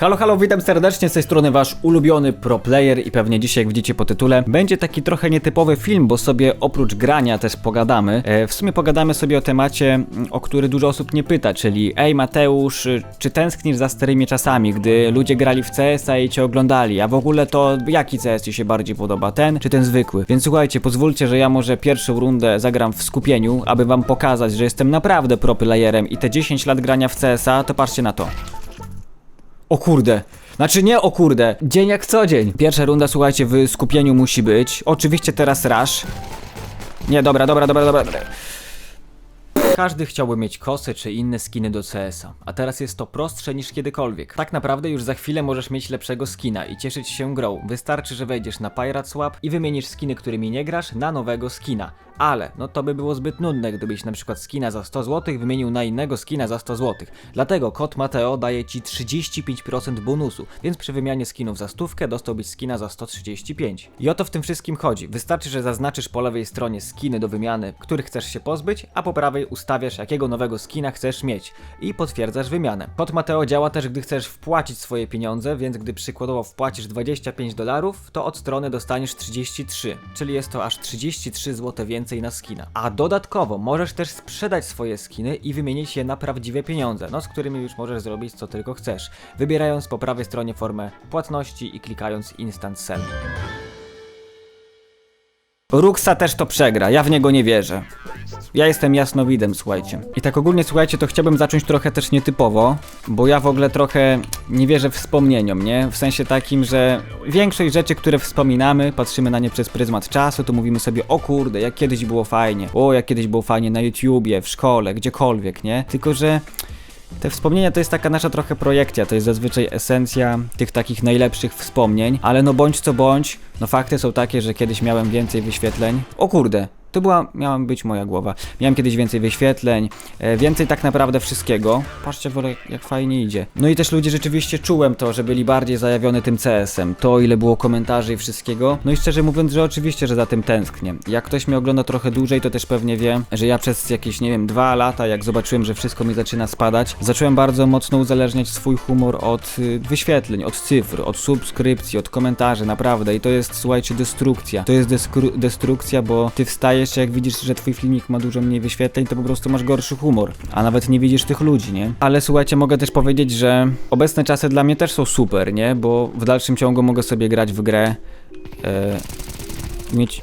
Halo, halo, witam serdecznie z tej strony wasz ulubiony pro player i pewnie dzisiaj, jak widzicie po tytule, będzie taki trochę nietypowy film, bo sobie oprócz grania też pogadamy. E, w sumie pogadamy sobie o temacie, m, o który dużo osób nie pyta, czyli ej Mateusz, y, czy tęsknisz za starymi czasami, gdy ludzie grali w CS-a i cię oglądali, a w ogóle to jaki CS ci się bardziej podoba, ten czy ten zwykły? Więc słuchajcie, pozwólcie, że ja może pierwszą rundę zagram w skupieniu, aby wam pokazać, że jestem naprawdę pro playerem i te 10 lat grania w CS-a, to patrzcie na to. O kurde. Znaczy nie o kurde, dzień jak co dzień. Pierwsza runda, słuchajcie, w skupieniu musi być. Oczywiście teraz rush. Nie, dobra, dobra, dobra, dobra. dobra. Każdy chciałby mieć kosy czy inne skiny do CS-a, a teraz jest to prostsze niż kiedykolwiek. Tak naprawdę już za chwilę możesz mieć lepszego skina i cieszyć się grą. Wystarczy, że wejdziesz na Pirate Swap i wymienisz skiny, którymi nie grasz, na nowego skina. Ale, no to by było zbyt nudne, gdybyś na przykład skina za 100 zł wymienił na innego skina za 100 zł. Dlatego kod Mateo daje ci 35% bonusu, więc przy wymianie skinów za stówkę dostałbyś skina za 135. I o to w tym wszystkim chodzi. Wystarczy, że zaznaczysz po lewej stronie skiny do wymiany, których chcesz się pozbyć, a po prawej ustawiasz jakiego nowego skina chcesz mieć i potwierdzasz wymianę. Kod Mateo działa też, gdy chcesz wpłacić swoje pieniądze, więc gdy przykładowo wpłacisz 25 dolarów, to od strony dostaniesz 33, czyli jest to aż 33 zł więcej na skina. A dodatkowo możesz też sprzedać swoje skiny i wymienić je na prawdziwe pieniądze, no z którymi już możesz zrobić co tylko chcesz, wybierając po prawej stronie formę płatności i klikając Instant Sell. Ruxa też to przegra, ja w niego nie wierzę. Ja jestem jasnowidem, słuchajcie. I tak ogólnie, słuchajcie, to chciałbym zacząć trochę też nietypowo, bo ja w ogóle trochę nie wierzę wspomnieniom, nie? W sensie takim, że większość rzeczy, które wspominamy, patrzymy na nie przez pryzmat czasu, to mówimy sobie, o kurde, jak kiedyś było fajnie, o, jak kiedyś było fajnie na YouTubie, w szkole, gdziekolwiek, nie? Tylko, że te wspomnienia to jest taka nasza trochę projekcja, to jest zazwyczaj esencja tych takich najlepszych wspomnień, ale no bądź co bądź, no fakty są takie, że kiedyś miałem więcej wyświetleń. O kurde, to była, miała być moja głowa. Miałem kiedyś więcej wyświetleń, e, więcej tak naprawdę wszystkiego. Patrzcie w ogóle jak, fajnie idzie. No i też ludzie rzeczywiście czułem to, że byli bardziej zajawione tym CS-em. To ile było komentarzy i wszystkiego. No i szczerze mówiąc, że oczywiście, że za tym tęsknię. Jak ktoś mnie ogląda trochę dłużej, to też pewnie wie, że ja przez jakieś, nie wiem, dwa lata, jak zobaczyłem, że wszystko mi zaczyna spadać, zacząłem bardzo mocno uzależniać swój humor od y, wyświetleń, od cyfr, od subskrypcji, od komentarzy, naprawdę. I to jest, słuchajcie, destrukcja. To jest destrukcja, bo ty wstajesz, jak widzisz, że twój filmik ma dużo mniej wyświetleń, to po prostu masz gorszy humor. A nawet nie widzisz tych ludzi, nie? Ale słuchajcie, mogę też powiedzieć, że obecne czasy dla mnie też są super, nie? Bo w dalszym ciągu mogę sobie grać w grę, e, mieć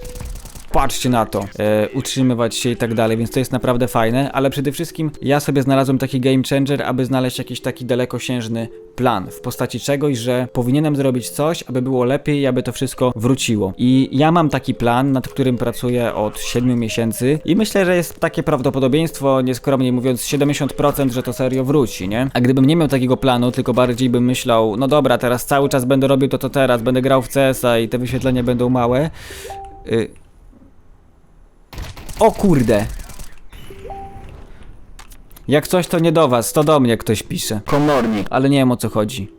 patrzcie na to, e, utrzymywać się i tak dalej, więc to jest naprawdę fajne, ale przede wszystkim ja sobie znalazłem taki game changer, aby znaleźć jakiś taki dalekosiężny plan w postaci czegoś, że powinienem zrobić coś, aby było lepiej i aby to wszystko wróciło. I ja mam taki plan, nad którym pracuję od 7 miesięcy i myślę, że jest takie prawdopodobieństwo, nieskromnie mówiąc 70%, że to serio wróci, nie? A gdybym nie miał takiego planu, tylko bardziej bym myślał, no dobra, teraz cały czas będę robił to, to teraz, będę grał w CS-a i te wyświetlenia będą małe, y, o kurde. Jak coś to nie do was, to do mnie ktoś pisze. Komornik. Ale nie wiem o co chodzi.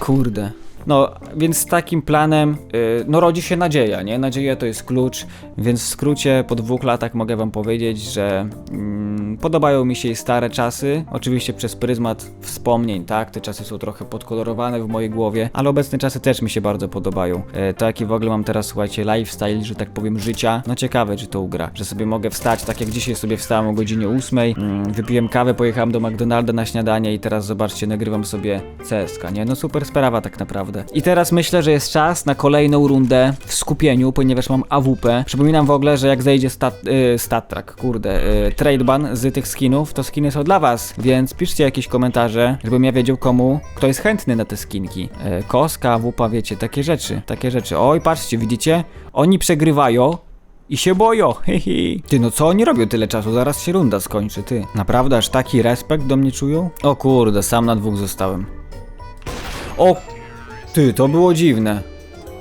Kurde. No, więc z takim planem, yy, no rodzi się nadzieja, nie? Nadzieja to jest klucz, więc w skrócie po dwóch latach mogę wam powiedzieć, że mm, podobają mi się i stare czasy, oczywiście przez pryzmat wspomnień, tak? Te czasy są trochę podkolorowane w mojej głowie, ale obecne czasy też mi się bardzo podobają. Yy, to jaki w ogóle mam teraz, słuchajcie, lifestyle, że tak powiem, życia, no ciekawe, czy to ugra, że sobie mogę wstać, tak jak dzisiaj sobie wstałem o godzinie 8, mm, wypiłem kawę, pojechałem do McDonalda na śniadanie i teraz zobaczcie, nagrywam sobie CSK, nie? No super sprawa tak naprawdę. I teraz myślę, że jest czas na kolejną rundę w skupieniu, ponieważ mam AWP. Przypominam w ogóle, że jak zejdzie stat, y, stat track, kurde, y, trade ban z tych skinów, to skiny są dla was, więc piszcie jakieś komentarze, żebym ja wiedział komu, kto jest chętny na te skinki. Y, koska, AWP, wiecie, takie rzeczy, takie rzeczy. Oj, patrzcie, widzicie? Oni przegrywają, i się boją, hihi. Ty, no co oni robią tyle czasu? Zaraz się runda skończy, ty. Naprawdę aż taki respekt do mnie czują? O kurde, sam na dwóch zostałem. O, ty, to było dziwne.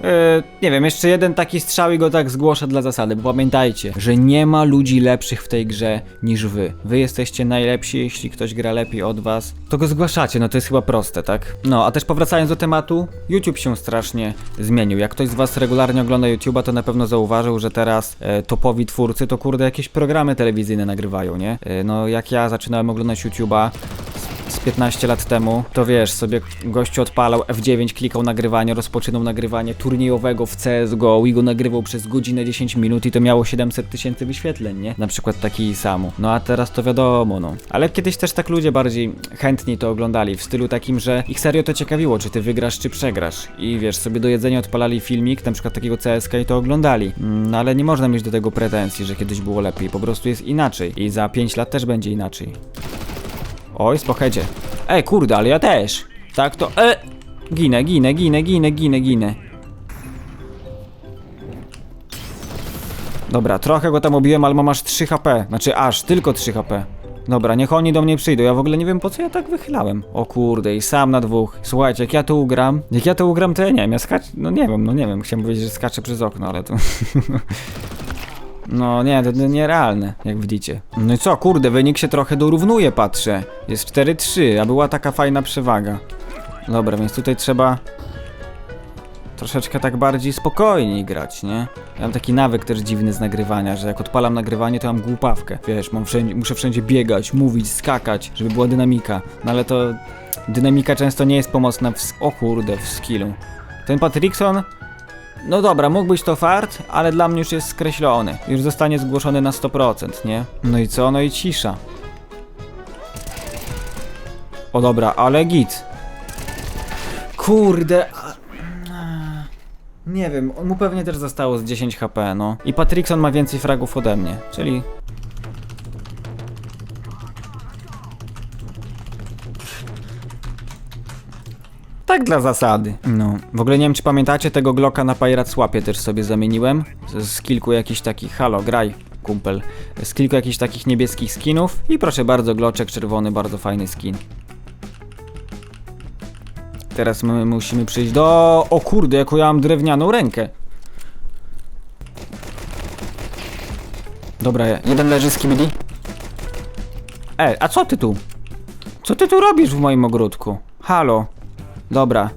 E, nie wiem, jeszcze jeden taki strzał i go tak zgłoszę dla zasady, bo pamiętajcie, że nie ma ludzi lepszych w tej grze niż wy. Wy jesteście najlepsi, jeśli ktoś gra lepiej od was, to go zgłaszacie, no to jest chyba proste, tak? No, a też powracając do tematu, YouTube się strasznie zmienił. Jak ktoś z was regularnie ogląda YouTube'a, to na pewno zauważył, że teraz e, topowi twórcy to kurde jakieś programy telewizyjne nagrywają, nie? E, no, jak ja zaczynałem oglądać YouTube'a, z 15 lat temu, to wiesz, sobie gościu odpalał F9, klikał nagrywanie, rozpoczynał nagrywanie turniejowego w CSGO i go nagrywał przez godzinę 10 minut i to miało 700 tysięcy wyświetleń, nie? Na przykład taki samu. No a teraz to wiadomo, no. Ale kiedyś też tak ludzie bardziej chętniej to oglądali, w stylu takim, że ich serio to ciekawiło, czy ty wygrasz, czy przegrasz. I wiesz, sobie do jedzenia odpalali filmik, na przykład takiego CSK i to oglądali. Mm, No ale nie można mieć do tego pretensji, że kiedyś było lepiej, po prostu jest inaczej. I za 5 lat też będzie inaczej. Oj, spochedzie. Ej, kurde, ale ja też. Tak to... E! Ginę, ginę, ginę, ginę, ginę, ginę. Dobra, trochę go tam obiłem, ale mam aż 3 HP. Znaczy aż, tylko 3 HP. Dobra, niech oni do mnie przyjdą. Ja w ogóle nie wiem po co ja tak wychylałem. O kurde, i sam na dwóch. Słuchajcie, jak ja to ugram, jak ja to ugram, to ja nie wiem. Ja skacz... No nie wiem, no nie wiem. Chciałem powiedzieć, że skaczę przez okno, ale to... No nie, to, nierealne, jak widzicie. No i co, kurde, wynik się trochę dorównuje, patrzę. Jest 4-3, a była taka fajna przewaga. Dobra, więc tutaj trzeba troszeczkę tak bardziej spokojniej grać, nie? Ja mam taki nawyk też dziwny z nagrywania, że jak odpalam nagrywanie, to mam głupawkę. Wiesz, mam wszędzie, muszę wszędzie biegać, mówić, skakać, żeby była dynamika. No ale to dynamika często nie jest pomocna w... O kurde, w skillu. Ten Patrickson no dobra, mógł być to fart, ale dla mnie już jest skreślony. Już zostanie zgłoszony na 100%, nie? No i co? No i cisza. O dobra, ale git. Kurde. Nie wiem, mu pewnie też zostało z 10 HP, no. I Patrickson ma więcej fragów ode mnie, czyli... Tak dla zasady. No. W ogóle nie wiem, czy pamiętacie tego Glocka na Pirate Swapie też sobie zamieniłem. Z, z kilku jakichś takich. Halo, graj, kumpel. Z kilku jakichś takich niebieskich skinów. I proszę bardzo, Gloczek czerwony, bardzo fajny skin. Teraz my musimy przyjść do. O kurde, jaką ja mam drewnianą rękę. Dobra, jeden leży z kibili. Ej, a co ty tu? Co ty tu robisz w moim ogródku? Halo. Dobra.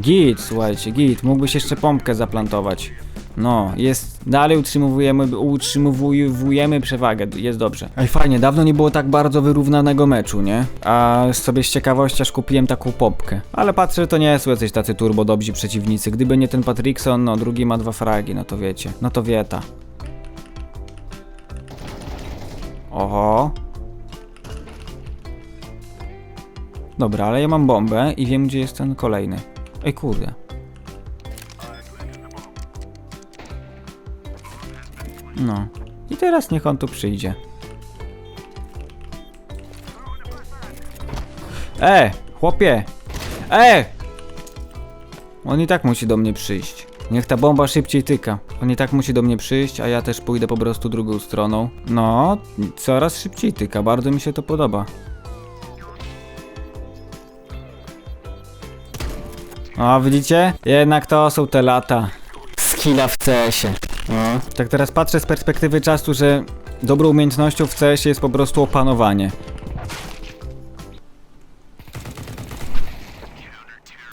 Git, słuchajcie, git. Mógłbyś jeszcze pompkę zaplantować. No, jest. Dalej utrzymujemy, utrzymujemy przewagę. Jest dobrze. Ej, fajnie, dawno nie było tak bardzo wyrównanego meczu, nie? A sobie z ciekawości aż kupiłem taką pompkę. Ale patrzę, to nie są jacyś tacy turbo dobrzy przeciwnicy. Gdyby nie ten Patrickson, no drugi ma dwa fragi, no to wiecie. No to wieta. Oho. Dobra, ale ja mam bombę i wiem, gdzie jest ten kolejny. Ej, kurde. No. I teraz niech on tu przyjdzie. E, chłopie! E! On i tak musi do mnie przyjść. Niech ta bomba szybciej tyka. On i tak musi do mnie przyjść, a ja też pójdę po prostu drugą stroną. No, coraz szybciej tyka, bardzo mi się to podoba. O, widzicie? Jednak to są te lata. Skilla w CS-ie. No. Tak teraz patrzę z perspektywy czasu, że dobrą umiejętnością w CS-ie jest po prostu opanowanie.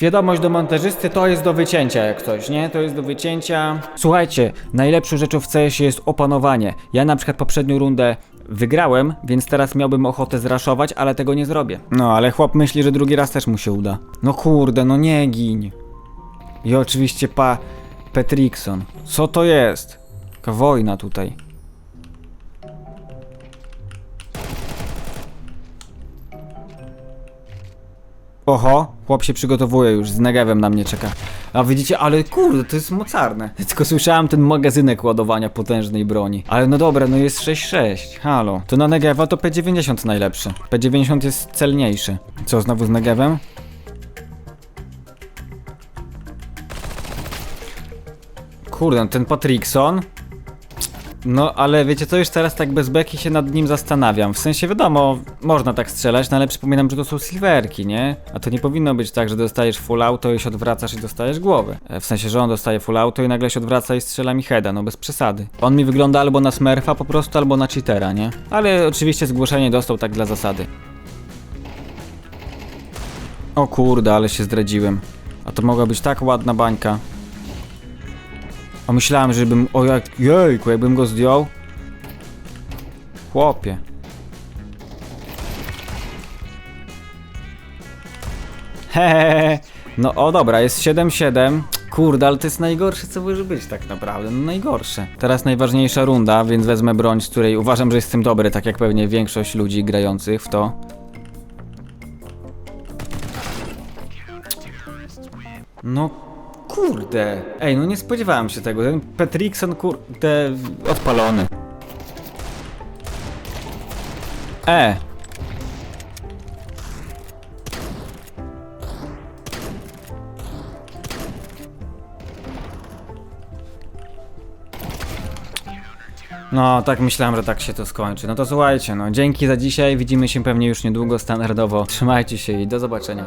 Wiadomość do montażysty to jest do wycięcia jak coś, nie? To jest do wycięcia. Słuchajcie, najlepszą rzeczą w CS-ie jest opanowanie. Ja na przykład poprzednią rundę wygrałem, więc teraz miałbym ochotę zraszować, ale tego nie zrobię. No, ale chłop myśli, że drugi raz też mu się uda. No kurde, no nie gin. I oczywiście pa... Petrickson. Co to jest? Wojna tutaj. Oho, chłop się przygotowuje już, z negewem na mnie czeka. A widzicie, ale kurde, to jest mocarne. Tylko słyszałem ten magazynek ładowania potężnej broni. Ale no dobra, no jest 6.6, halo. To na negewa to P90 najlepszy. P90 jest celniejszy. Co, znowu z negewem? Kurde, no ten Patrickson. No, ale wiecie co, już teraz tak bez beki się nad nim zastanawiam. W sensie wiadomo, można tak strzelać, no ale przypominam, że to są silverki, nie? A to nie powinno być tak, że dostajesz full auto i się odwracasz i dostajesz głowę. E, W sensie, że on dostaje full auto i nagle się odwraca i strzela mi heada, no bez przesady. On mi wygląda albo na smurfa po prostu, albo na cheatera, nie? Ale oczywiście zgłoszenie dostał tak dla zasady. O kurde, ale się zdradziłem. A to mogła być tak ładna bańka. A myślałem, żebym. O jak. Jejku, jakbym go zdjął. Chłopie. Hehehe. No o dobra, jest 7-7. Kurde, ale to jest najgorsze, co może być tak naprawdę. No najgorsze. Teraz najważniejsza runda, więc wezmę broń, z której uważam, że jestem dobry, tak jak pewnie większość ludzi grających w to. No kurde. Ej, no nie spodziewałem się tego. Ten Petrikson, kurde, odpalony. E. No, tak myślałem, że tak się to skończy. No to słuchajcie, no dzięki za dzisiaj. Widzimy się pewnie już niedługo standardowo. Trzymajcie się i do zobaczenia.